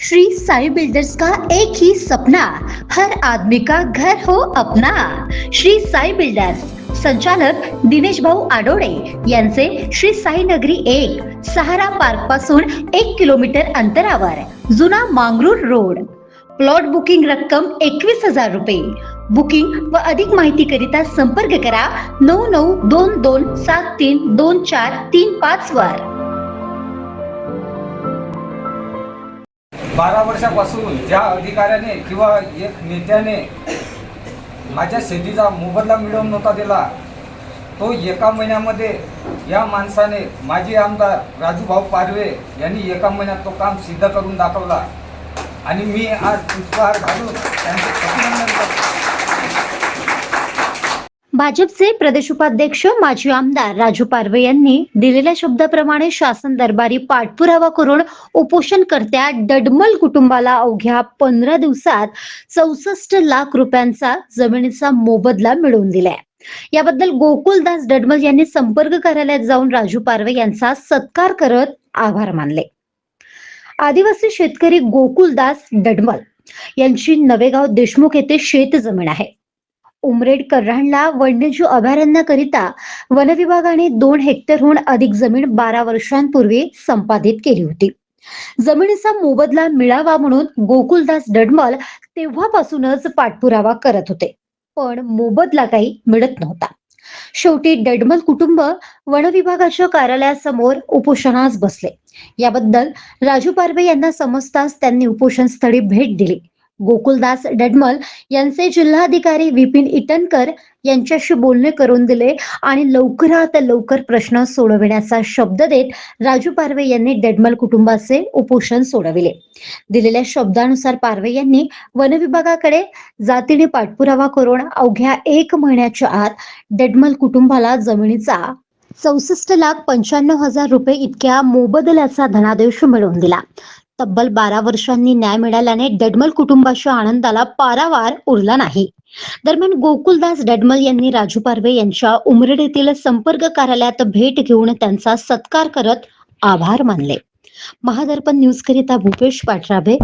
Shri Sai builders का एक ही सपना हर आदमी का घर हो अपना। श्री साई बिल्डर्स संचालक दिनेश भाऊ आडोळे यांचे श्री साई नगरी एक सहारा पार्कपासून एक किलोमीटर अंतरावर जुना मांगरूर रोड. प्लॉट बुकिंग रक्कम एकवीस हजार रुपये. बुकिंग व अधिक माहिती करिता संपर्क करा नऊ नऊ दोन दोन सात तीन दोन चार तीन पाच वर. बारा वर्षापासून ज्या अधिकाऱ्याने किंवा एक नेत्याने माझ्या शेतीचा मोबदला मिळवून नव्हता दिला तो एका महिन्यामध्ये या माणसाने माजी आमदार राजूभाऊ पारवे यांनी एका महिन्यात तो काम सिद्ध करून दाखवला. आणि मी आज पुष्पहार घालून त्यांचे भाजपचे प्रदेश उपाध्यक्ष माजी आमदार राजू पारवे यांनी दिलेल्या शब्दाप्रमाणे शासन दरबारी पाठपुरावा करून उपोषणकर्त्या डडमल कुटुंबाला अवघ्या पंधरा दिवसात चौसष्ट लाख रुपयांचा जमिनीचा मोबदला मिळवून दिलाय. याबद्दल गोकुलदास डडमल यांनी संपर्क कार्यालयात जाऊन राजू पारवे यांचा सत्कार करत आभार मानले. आदिवासी शेतकरी गोकुलदास डडमल यांची नवेगाव देशमुख येथे शेत जमीन आहे. उमरेड कर्रांडला वन्यजीव अभयारण्याकरिता वन विभागाने दोन हेक्टरहून अधिक जमीन बारा वर्षांपूर्वी संपादित केली होती. जमिनीचा मोबदला मिळावा म्हणून गोकुलदास डडमल तेव्हापासूनच पाठपुरावा करत होते पण मोबदला काही मिळत नव्हता. शेवटी डडमल कुटुंब वन विभागाच्या कार्यालयासमोर उपोषणास बसले. याबद्दल राजू पारवे यांना समजताच त्यांनी उपोषण स्थळी भेट दिली. गोकुलदास डडमल यांचे जिल्हाधिकारी विपिन इटनकर यांच्याशी बोलणे करून दिले आणि लवकरात लवकर प्रश्न सोडविण्याचा शब्द देत राजू पारवे यांनी डडमल कुटुंबाचे उपोषण सोडविले. दिलेल्या शब्दानुसार पारवे यांनी वन विभागाकडे जातीने पाठपुरावा करून अवघ्या एक महिन्याच्या आत डडमल कुटुंबाला जमिनीचा चौसष्ट लाख पंच्याण्णव हजार रुपये इतक्या मोबदल्याचा धनादेश मिळवून दिला. तब्बल बारा वर्षांनी न्याय मिळाल्याने डडमल कुटुंबाच्या आनंदाला पारावार उरला नाही. दरम्यान गोकुलदास डडमल यांनी राजू पारवे यांच्या उमरडीतील संपर्क कार्यालयात भेट घेऊन त्यांचा सत्कार करत आभार मानले. महादर्पण न्यूज करिता भूपेश पाठराबे.